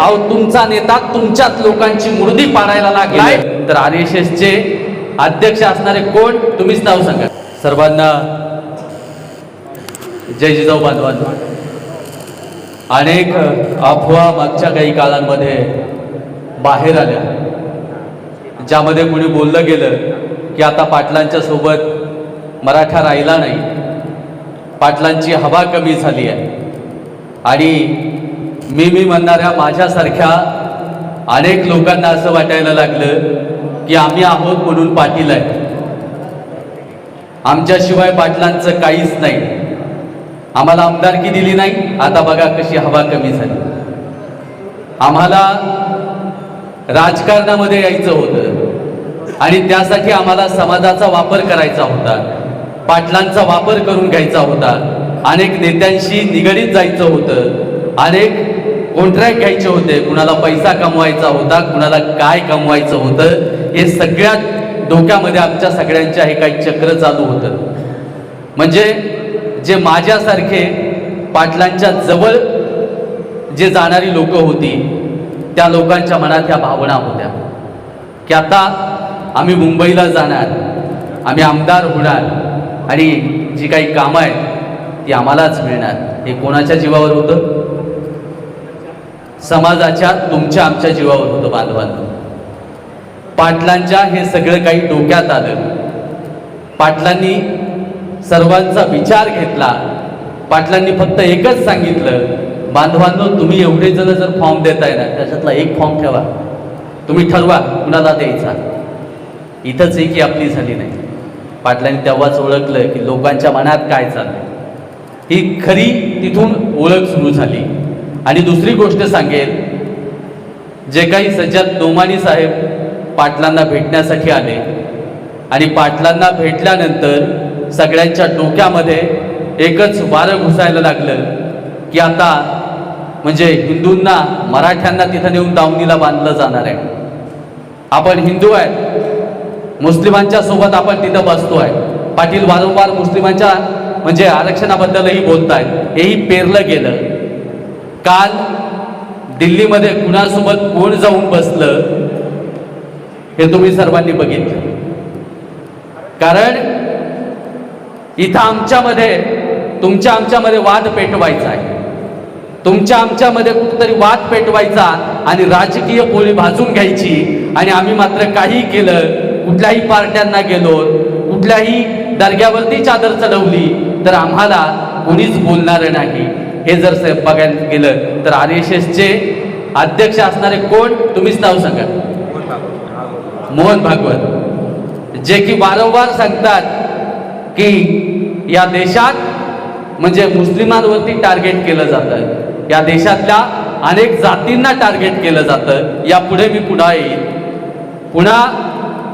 अहो तुमचा नेता तुमच्याच लोकांची मुर्दी पाडायला लागलाय तर आर एस एसचे अध्यक्ष असणारे कोण तुम्हीच नाव सांगा. सर्वांना जय जिजाऊ बांधवांनो. अनेक अफवा मागच्या काही काळांमध्ये बाहेर आल्या. ज्यामध्ये कोणी बोललं गेलं की आता पाटलांच्या सोबत मराठा राहिला नाही. पाटलांची हवा कमी झाली आहे. आणि मी मी म्हणणाऱ्या माझ्यासारख्या अनेक लोकांना असं वाटायला लागलं की आम्ही आहोत म्हणून पाटील आहे. आमच्याशिवाय पाटलांचं काहीच नाही. आम्हाला आमदारकी दिली नाही. आता बघा कशी हवा कमी झाली. आम्हाला राजकारणामध्ये यायचं होतं. आणि त्यासाठी आम्हाला समाजाचा वापर करायचा होता. पाटलांचा वापर करून घ्यायचा होता. अनेक नेत्यांशी निगडीत जायचं होतं. अनेक कॉन्ट्रॅक्ट घ्यायचे होते. कुणाला पैसा कमवायचा होता कुणाला काय कमवायचं होतं हे सगळ्यात डोक्यामध्ये आमच्या सगळ्यांच्या हे काही चक्र चालू होतं. म्हणजे जे माझ्यासारखे पाटलांच्या जवळ जे जाणारी लोक होती त्या लोकांच्या मनात ह्या भावना होत्या. की आता आम्ही मुंबईला जाणार आम्ही आमदार होणार आणि जी काही कामं आहेत ती आम्हालाच मिळणार. हे कोणाच्या जीवावर होतं? समाजाच्या तुमच्या आमच्या जीवावर होतं बांधवांना. पाटलांच्या हे सगळं काही डोक्यात आलं. पाटलांनी सर्वांचा विचार घेतला. पाटलांनी फक्त एकच सांगितलं बांधवांनो तुम्ही एवढे जण जर फॉर्म देताय ना त्याच्यातला एक फॉर्म ठेवा. तुम्ही ठरवा कुणाला द्यायचा. इथंच एक ही आपली झाली नाही. पाटलांनी तेव्हाच ओळखलं की लोकांच्या मनात काय चाललंय. ही खरी तिथून ओळख सुरू झाली. आणि दुसरी गोष्ट सांगेल जे काही सज्जाद नोमानी साहेब पाटलांना भेटण्यासाठी आले आणि पाटलांना भेटल्यानंतर सगळ्यांच्या डोक्यामध्ये एकच वारं घुसायला लागलं की आता म्हणजे हिंदूंना मराठ्यांना तिथं नेऊन दावणीला बांधलं जाणार आहे. आपण हिंदू आहेत मुस्लिमांच्या सोबत आपण तिथं बसतो आहे. पाटील वारंवार मुस्लिमांच्या म्हणजे आरक्षणाबद्दलही बोलत आहेत हेही पेरलं गेलं. काल दिल्लीमध्ये कुणासोबत कोण जाऊन बसलं हे तुम्ही सर्वांनी बघितलं. कारण इथं आमच्यामध्ये तुमच्या आमच्यामध्ये वाद पेटवायचा आहे. तुमच्या आमच्यामध्ये कुठंतरी वाद पेटवायचा आणि राजकीय पोळी भाजून घ्यायची आणि आम्ही मात्र काही केलं कुठल्याही पार्ट्यांना गेलो कुठल्याही दर्ग्यावरती चादर चढवली तर आम्हाला कोणीच बोलणार नाही. हे जर बघायला गेलं तर आर एस एसचे अध्यक्ष असणारे कोण? तुम्हीच नाव सांगा. मोहन भागवत. जे की वारंवार सांगतात की या देशात म्हणजे मुस्लिमांवरती टार्गेट केलं जातं. या देशातल्या अनेक जातींना टार्गेट केलं जातं. यापुढे मी पुन्हा येईल पुन्हा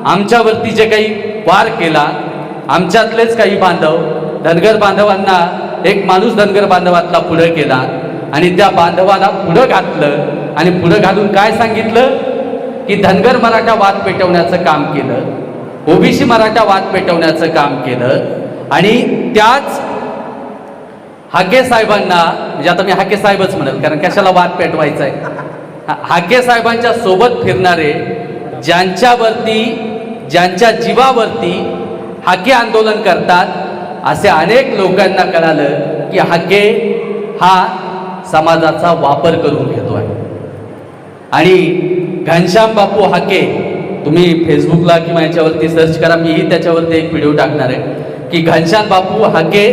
आमच्यावरती जे काही वार केला आमच्यातलेच काही बांधव धनगर बांधवांना एक माणूस धनगर बांधवातला पुढं केला आणि त्या बांधवाला पुढं घातलं आणि पुढं घालून काय सांगितलं? की धनगर मराठा वाद पेटवण्याचं काम केलं ओबीसी मराठा वाद पेटवण्याचं काम केलं आणि त्याच हाके साहेबांना म्हणजे आता मी हाके साहेबच म्हणत कारण कशाला वाद पेटवायचा आहे? हाके साहेबांच्या सोबत फिरणारे ज्यांच्यावरती ज्यांच्या जीवावरती हाके आंदोलन करतात असे अनेक लोकांना कळालं की हाके हा समाजाचा वापर करून घेतो आहे आणि घनश्याम बापू हाके तुम्ही फेसबुकला किंवा याच्यावरती सर्च करा मीही त्याच्यावरती एक व्हिडिओ टाकणार आहे. की घनश्याम बापू हाके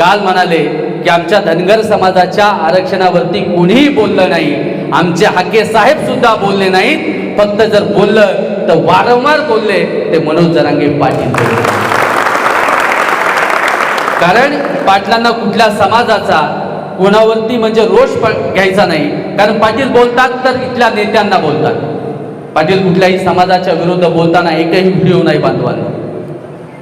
काल म्हणाले की आमच्या धनगर समाजाच्या आरक्षणावरती कोणीही बोललं नाही. आमचे हाके साहेब सुद्धा बोलले नाहीत. फक्त जर बोललं तर वारंवार बोलले ते मनोज जरांगे पाटील बोलले. कारण पाटलांना कुठल्या समाजाचा कोणावरती म्हणजे रोष घ्यायचा नाही. कारण पाटील बोलतात तर इथल्या नेत्यांना बोलतात. पाटील कुठल्याही समाजाच्या विरुद्ध बोलताना एकही व्हिडिओ नाही बांधवांना.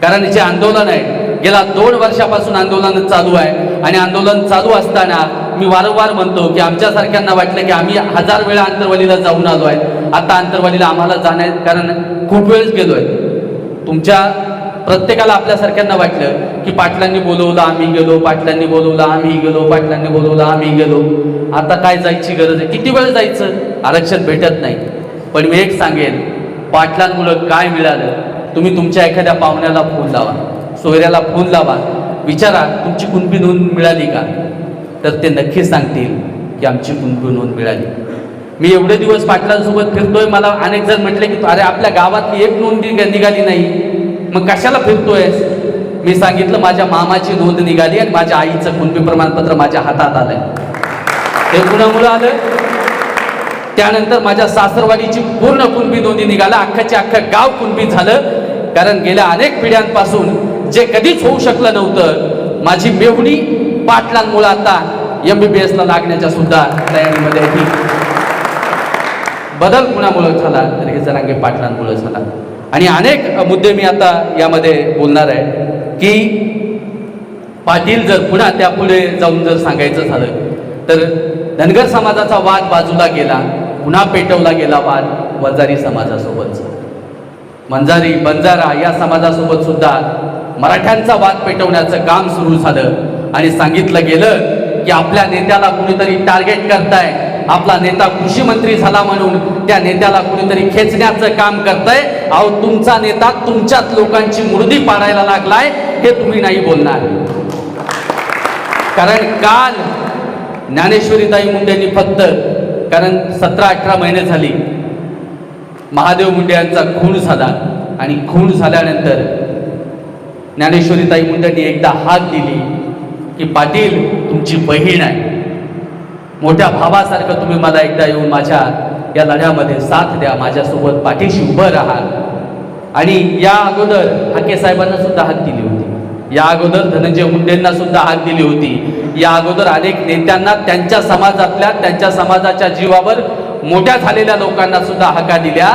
कारण जे आंदोलन आहे. गेल्या दोन वर्षापासून आंदोलन चालू आहे. आणि आंदोलन चालू असताना मी वारंवार म्हणतो की आमच्यासारख्यांना वाटलं की आम्ही हजार वेळा आंतरवालीला जाऊन आलो आहे. आता आंतरवालीला आम्हाला जाण्या कारण खूप वेळेस गेलो आहे तुमच्या प्रत्येकाला आपल्यासारख्यांना वाटलं की पाटलांनी बोलवलं आम्ही गेलो पाटलांनी बोलवलं आम्ही गेलो पाटलांनी बोलवलं आम्ही गेलो. आता काय जायची गरज आहे? किती वेळ जायचं? आरक्षण भेटत नाही. पण मी एक सांगेन पाटलांमुळं काय मिळालं तुम्ही तुमच्या एखाद्या पाहुण्याला फोन लावा सोयऱ्याला फोन लावा. विचारा तुमची कुणबी नोंद मिळाली का? तर ते नक्की सांगतील की आमची कुणबी नोंद मिळाली. मी एवढे दिवस पाटलांसोबत फिरतोय मला अनेक जण म्हटले की अरे आपल्या गावातली एक नोंद निघाली नाही. मग कशाला फिरतोयस मी सांगितलं माझ्या मामाची नोंद निघाली आणि माझ्या आईचं कुणबी प्रमाणपत्र माझ्या हातात आलंय. हे कुणामुळं आलं त्यानंतर माझ्या सासरवाडीची पूर्ण कुणबी नोंदी निघाला अख्खाच्या अख्खं गाव कुणबी झालं. कारण गेल्या अनेक पिढ्यांपासून जे कधीच होऊ शकलं नव्हतं माझी मेवणी पाटलांमुळे आता एम बी बी एसला लागण्याच्या सुद्धा तयारीमध्ये बदल कुणामुळे झाला? तर हे जरांगे पाटलांमुळे झाला. आणि अनेक मुद्दे मी आता यामध्ये बोलणार आहे की पाटील जर पुन्हा त्यापुढे जाऊन जर सांगायचं झालं तर धनगर समाजाचा वाद बाजूला गेला पुन्हा पेटवला गेला वाद वंजारी समाजासोबतचा मंजारी बंजारा या समाजासोबत सुद्धा मराठ्यांचा वाद पेटवण्याचं काम सुरू झालं आणि सांगितलं गेलं की आपल्या नेत्याला कुणीतरी टार्गेट करताय. आपला नेता कृषी मंत्री झाला म्हणून त्या नेत्याला कुणीतरी खेचण्याचं काम करतंय. अहो तुमचा नेता तुमच्याच लोकांची मुर्दी पाडायला लागलाय हे तुम्ही नाही बोलणार. कारण काल ज्ञानेश्वरीताई मुंडेंनी फक्त कारण सतरा अठरा महिने झाली महादेव मुंडे यांचा खून झाला आणि खून झाल्यानंतर ज्ञानेश्वरीताई मुंडेंनी एकदा हात दिली की पाटील तुमची बहीण आहे. मोठ्या भावासारखं तुम्ही मला एकदा येऊन माझ्या या लढ्यामध्ये साथ द्या माझ्यासोबत पाठीशी उभं राहा आणि या अगोदर हाके साहेबांना सुद्धा हात दिली होती. या अगोदर धनंजय मुंडेंना सुद्धा हात दिली होती. या अगोदर अनेक नेत्यांना त्यांच्या समाजातल्या त्यांच्या समाजाच्या जीवावर मोठ्या झालेल्या लोकांना सुद्धा हाका दिल्या.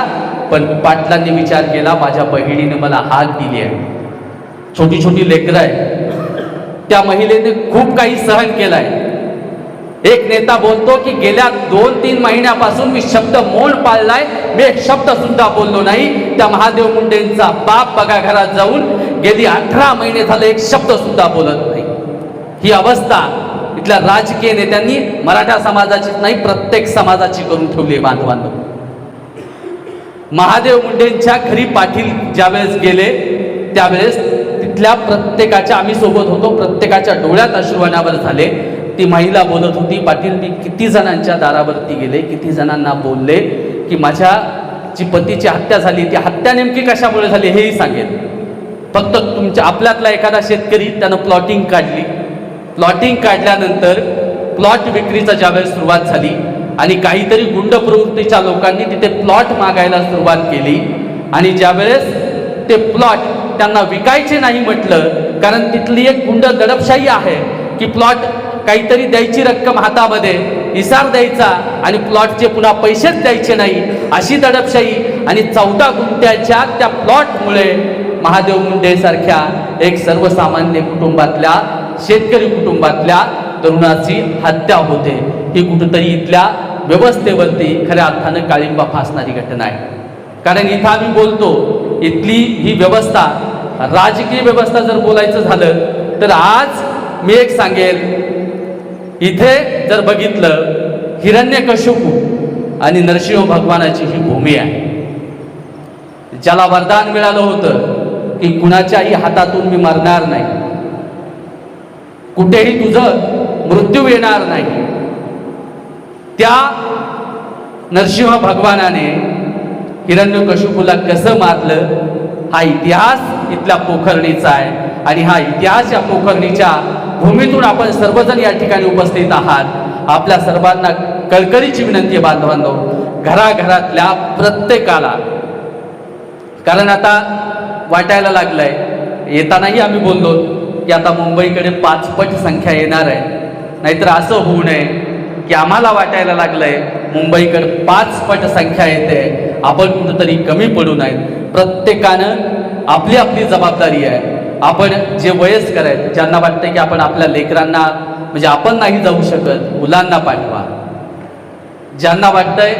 पण पाटलांनी विचार केला माझ्या बहिणीने मला हाक दिली आहे. छोटी छोटी लेकरं आहे त्या महिलेने खूप काही सहन केलंय. एक नेता बोलतो की गेल्या दोन तीन महिन्यापासून मी शब्द मोल पाळलाय मी एक शब्द सुद्धा बोललो नाही. त्या महादेव मुंडेंचा बाप बघा घरात जाऊन गेली अठरा महिने झाले एक शब्द सुद्धा बोलत नाही. ही अवस्था इथल्या राजकीय नेत्यांनी मराठा समाजाचीच नाही प्रत्येक समाजाची करून ठेवली आहे महादेव मुंडेंच्या घरी पाटील ज्यावेळेस गेले त्यावेळेस तिथल्या प्रत्येकाच्या आम्ही सोबत होतो प्रत्येकाच्या डोळ्यात अश्रुवणावर झाले. ती महिला बोलत होती पाटील मी किती जणांच्या दारावरती गेले किती जणांना बोलले की माझ्या जी पतीची हत्या झाली ती हत्या नेमकी कशामुळे झाली हेही सांगेल. फक्त तुमच्या आपल्यातला एखादा शेतकरी त्यानं प्लॉटिंग काढली. प्लॉटिंग काढल्यानंतर प्लॉट विक्रीचा ज्यावेळेस सुरुवात झाली आणि काहीतरी गुंड प्रवृत्तीच्या लोकांनी तिथे प्लॉट मागायला सुरुवात केली आणि ज्यावेळेस ते प्लॉट त्यांना विकायचे नाही म्हटलं कारण तिथली एक गुंड दडपशाही आहे की प्लॉट काहीतरी द्यायची रक्कम हातामध्ये इसार द्यायचा आणि प्लॉटचे पुन्हा पैसेच द्यायचे नाही अशी दडपशाही आणि चौदा गुंट्याच्या त्या प्लॉटमुळे महादेव मुंडेसारख्या एक सर्वसामान्य कुटुंबातल्या शेतकरी कुटुंबातल्या तरुणाची हत्या होते. ही कुठंतरी इथल्या व्यवस्थेवरती खऱ्या अर्थानं काळिंबा फासणारी घटना आहे. कारण इथं आम्ही बोलतो इथली ही व्यवस्था राजकीय व्यवस्था जर बोलायचं झालं तर आज मी एक सांगेल इथे जर बघितलं हिरण्यकशिपू आणि नरसिंह भगवानाची ही भूमी आहे. ज्याला वरदान मिळालं होतं की कुणाच्याही हातातून मी मरणार नाही. कुठेही तुझं मृत्यू येणार नाही. त्या नरसिंह भगवानाने हिरण्यकशिपूला कसं मारलं? हा इतिहास इथल्या पोखरणीचा आहे. आणि हा इतिहास या पोखरणीच्या भूमीतून आपण सर्वजण या ठिकाणी उपस्थित आहात. आपल्या सर्वांना कळकळीची विनंती आहे बांधवांनो. घराघरातल्या प्रत्येकाला. कारण आता वाटायला लागलंय येतानाही आम्ही बोललो की आता मुंबईकडे पाचपट संख्या येणार आहे. नाहीतर असं होऊ नये की आम्हाला वाटायला लागलंय मुंबईकडे पाचपट संख्या येते. आपण कुठंतरी कमी पडू नयेत. प्रत्येकानं आपली आपली जबाबदारी आहे. आपण जे वयस्कर आहेत ज्यांना वाटतं की आपण आपल्या लेकरांना म्हणजे आपण नाही जाऊ शकत मुलांना पाठवा. ज्यांना वाटतंय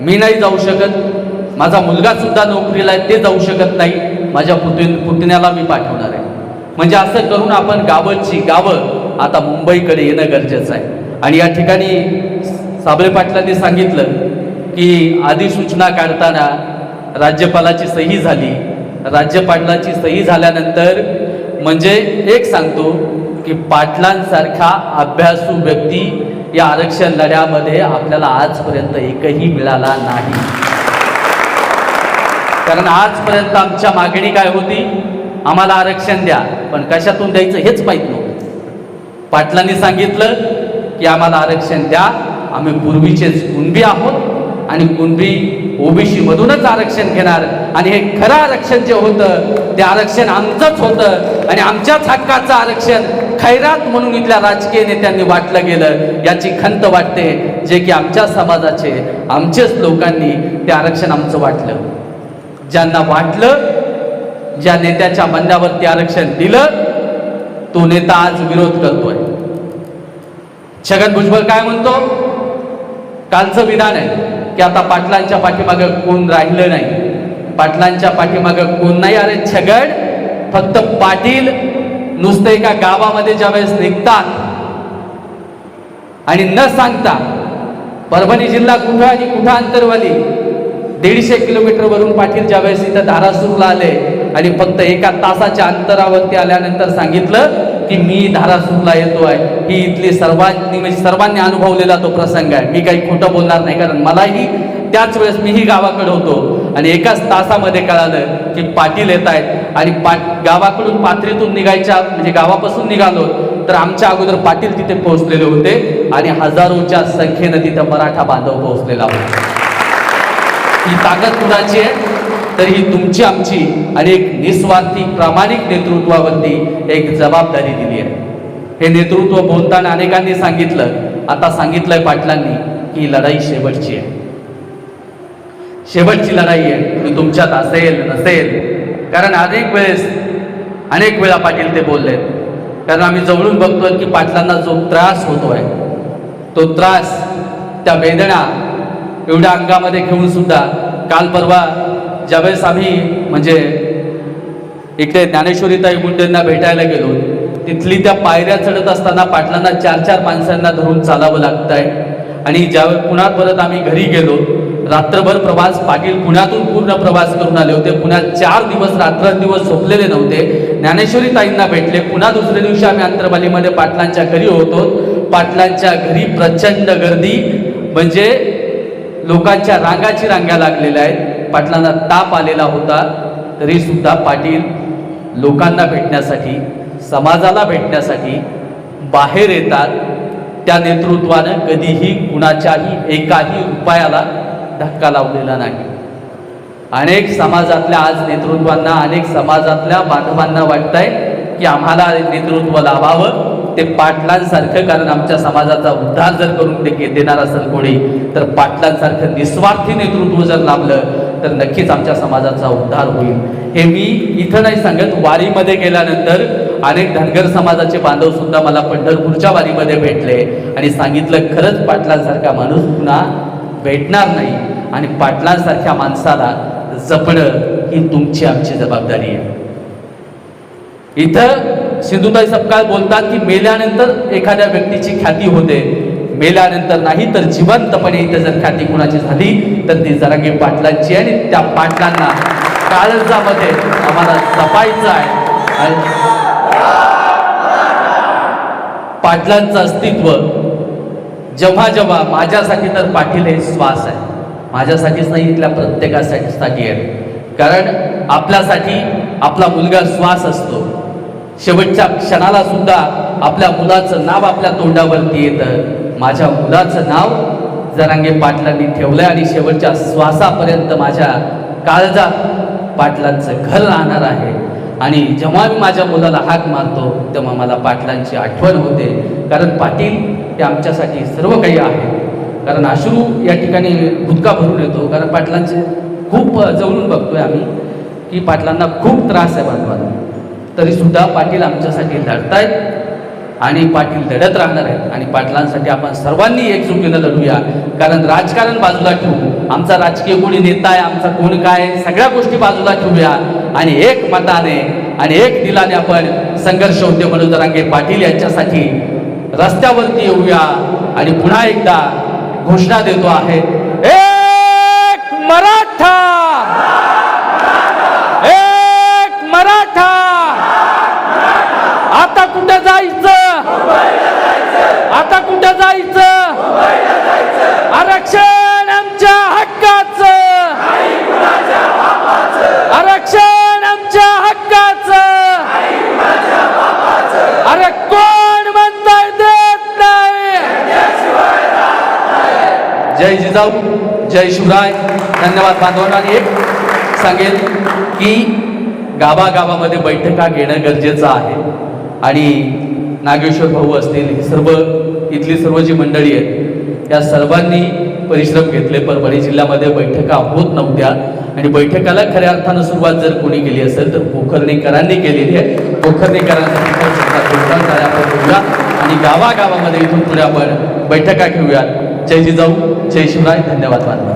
मी नाही जाऊ शकत माझा मुलगा सुद्धा नोकरीला आहे ते जाऊ शकत नाही माझ्या पुतीन पुतण्याला मी पाठवणार आहे. म्हणजे असं करून आपण गावची गावं आता मुंबईकडे येणं गरजेचं आहे. आणि या ठिकाणी साबळे पाटलांनी सांगितलं की आधी सूचना काढताना राज्यपालाची सही झाली राज्यपाटलाची सही झाल्यानंतर म्हणजे एक सांगतो की पाटलांसारखा अभ्यासू व्यक्ती या आरक्षण लढ्यामध्ये आपल्याला आजपर्यंत एकही मिळाला नाही. कारण आजपर्यंत आमच्या मागणी काय होती? आम्हाला आरक्षण द्या. पण कशातून द्यायचं हेच माहीत नव्हतं. पाटलांनी सांगितलं की आम्हाला आरक्षण द्या. आम्ही पूर्वीचेच कुणबी आहोत. आणि कुणबी ओबीसी मधूनच आरक्षण घेणार. आणि हे खरं आरक्षण जे होतं ते आरक्षण आमचंच होतं. आणि आमच्याच हक्काचं आरक्षण खैरात म्हणून इथल्या राजकीय नेत्यांनी वाटलं गेलं. याची खंत वाटते जे की आमच्या समाजाचे आमचेच लोकांनी ते आरक्षण आमचं वाटलं. ज्यांना वाटलं ज्या नेत्याच्या म्हणण्यावरती आरक्षण दिलं तो नेता आज विरोध करतोय. छगन भुजबळ काय म्हणतो? कालचं विधान आहे. की आता पाटलांच्या पाठीमागं कोण राहिलं नाही? पाटलांच्या पाठीमागं कोण नाही? अरे छगड फक्त पाटील नुसतं एका गावामध्ये ज्यावेळेस निघतात आणि न सांगता परभणी जिल्हा कुठं आणि कुठं अंतरवाली? दीडशे किलोमीटर वरून पाटील ज्यावेळेस इथं धारासूरला आले आणि फक्त एका तासाच्या अंतरावरती आल्यानंतर सांगितलं की मी धारासूरला आहे ही इथली सर्वांनी म्हणजे सर्वांनी अनुभवलेला तो प्रसंग आहे. मी काही खोटं बोलणार नाही कारण मलाही त्याच वेळेस मीही गावाकडे होतो. आणि एकाच तासामध्ये कळालं की पाटील येत आहेत. आणि पाट गावाकडून पाथरीतून निघायच्या म्हणजे गावापासून निघालो तर आमच्या अगोदर पाटील तिथे पोहोचलेले होते. आणि हजारोच्या संख्येनं तिथं मराठा बांधव पोहोचलेला होता. ही ताकद कुणाची आहे? तर ही तुमची आमची आणि एक निस्वार्थी प्रामाणिक नेतृत्वावरती एक जबाबदारी दिली आहे. हे नेतृत्व बोलताना अनेकांनी सांगितलं. आता सांगितलंय पाटलांनी की ही लढाई शेवटची आहे. शेवटची लढाई आहे. ती तुमच्यात असेल नसेल. कारण अनेक वेळेस अनेक वेळा पाटील ते बोलले कारण आम्ही जवळून बघतोय की पाटलांना जो त्रास होतोय तो त्रास त्या वेदना एवढ्या अंगामध्ये घेऊन सुद्धा काल परवा ज्यावेळेस आम्ही म्हणजे इकडे ज्ञानेश्वरीताई मुंडेंना भेटायला गेलो तिथली त्या पायऱ्या चढत असताना पाटलांना चार चार माणसांना धरून चालावं लागत आहे आणि ज्यावेळेस पुण्यात परत आम्ही घरी गेलो रात्रभर प्रवास पाटील पुण्यातून पूर्ण प्रवास करून आले होते. पुण्यात चार दिवस रात्र दिवस झोपलेले नव्हते. ज्ञानेश्वरी ताईंना भेटले. पुन्हा दुसऱ्या दिवशी आम्ही अंतरबालीमध्ये पाटलांच्या घरी होतो. पाटलांच्या घरी प्रचंड गर्दी म्हणजे लोकांच्या रांगाची रांगा लागलेल्या आहेत. पाटलांना ताप आलेला होता तरी सुद्धा पाटील लोकांना भेटण्यासाठी समाजाला भेटण्यासाठी बाहेर येतात. त्या नेतृत्वानं कधीही कुणाच्याही एकाही उपायाला धक्का लावलेला नाही. अनेक समाजातल्या आज नेतृत्वांना अनेक समाजातल्या बांधवांना वाटतंय की आम्हाला नेतृत्व लाभावं. ते पाटलांसारखं कारण आमच्या समाजाचा उद्धार जर करून दे देणार असेल कोणी तर पाटलांसारखं निस्वार्थी नेतृत्व जर लाभलं तर नक्कीच आमच्या समाजाचा उद्धार होईल. हे मी इथं नाही सांगत वारीमध्ये गेल्यानंतर अनेक धनगर समाजाचे बांधव सुद्धा मला पंढरपूरच्या वारीमध्ये भेटले आणि सांगितलं खरंच पाटलांसारखा माणूस पुन्हा भेटणार नाही आणि पाटलांसारख्या माणसाला जपणं ही तुमची आमची जबाबदारी आहे. इथं सिंधुताई सपकाळ बोलतात की मेल्यानंतर एखाद्या व्यक्तीची ख्याती होते. मेल्यानंतर नाही तर जिवंतपणे इथं जर ख्याती कुणाची झाली तर ती जरांगी पाटलांची आणि त्या पाटलांना काळजामध्ये आम्हाला जपायचं आहे. आणि पाटलांचं अस्तित्व जेव्हा जेव्हा माझ्यासाठी तर पाटील हे श्वास आहे. माझ्यासाठीच नाही इथल्या प्रत्येकासाठी साठी आहे. कारण आपल्यासाठी आपला मुलगा श्वास असतो. शेवटच्या क्षणाला सुद्धा आपल्या मुलाचं नाव आपल्या तोंडावरती येतं. माझ्या मुलाचं नाव जरांगे पाटलांनी ठेवलंय आणि शेवटच्या श्वासापर्यंत माझ्या काळजात पाटलांचं घर राहणार आहे. आणि जेव्हा मी माझ्या मुलाला हाक मारतो तेव्हा मला पाटलांची आठवण होते. कारण पाटील हे आमच्यासाठी सर्व काही आहे. कारण अश्रू या ठिकाणी भुतका भरून येतो. कारण पाटलांचे खूप जवळून बघतोय आम्ही की पाटलांना खूप त्रास आहे बांधवांना. तरीसुद्धा पाटील आमच्यासाठी लढतायत. आणि पाटील लढत राहणार आहेत. आणि पाटलांसाठी आपण सर्वांनी एकजुटीनं लढूया. कारण राजकारण बाजूला ठेवू आमचा राजकीय कोणी नेता आहे आमचा कोण काय सगळ्या गोष्टी बाजूला ठेवूया. आणि एक मताने आणि एक दिलाने आपण संघर्ष होते मनोजरांगे पाटील यांच्यासाठी रस्त्यावरती येऊया. आणि पुन्हा एकदा घोषणा देतो आहे एक मराठा एक मराठा आता कुठं जायचं आता कुठं जायचं आरक्षण आमच्या हक्काचं आरक्षण आमच्या हक्काचं अरे कोण म्हणताय देत नाही जय जय शिवराय. धन्यवाद बांधवांना. आणि एक सांगेल की गावागावामध्ये बैठका घेणं गरजेचं आहे. आणि नागेश्वर भाऊ असतील ही सर्व इथली सर्व जी मंडळी आहेत या सर्वांनी परिश्रम घेतले. परभणी जिल्ह्यामध्ये बैठका होत नव्हत्या. आणि बैठकाला खऱ्या अर्थानं सुरुवात जर कोणी केली असेल तर पोखरणेकरांनी केलेली आहे. पोखरणेकरांसाठी आणि गावागावामध्ये इथून पुढे आपण बैठका घेऊयात. जय जिजाऊ जय शिवराय धन्यवाद बांधवा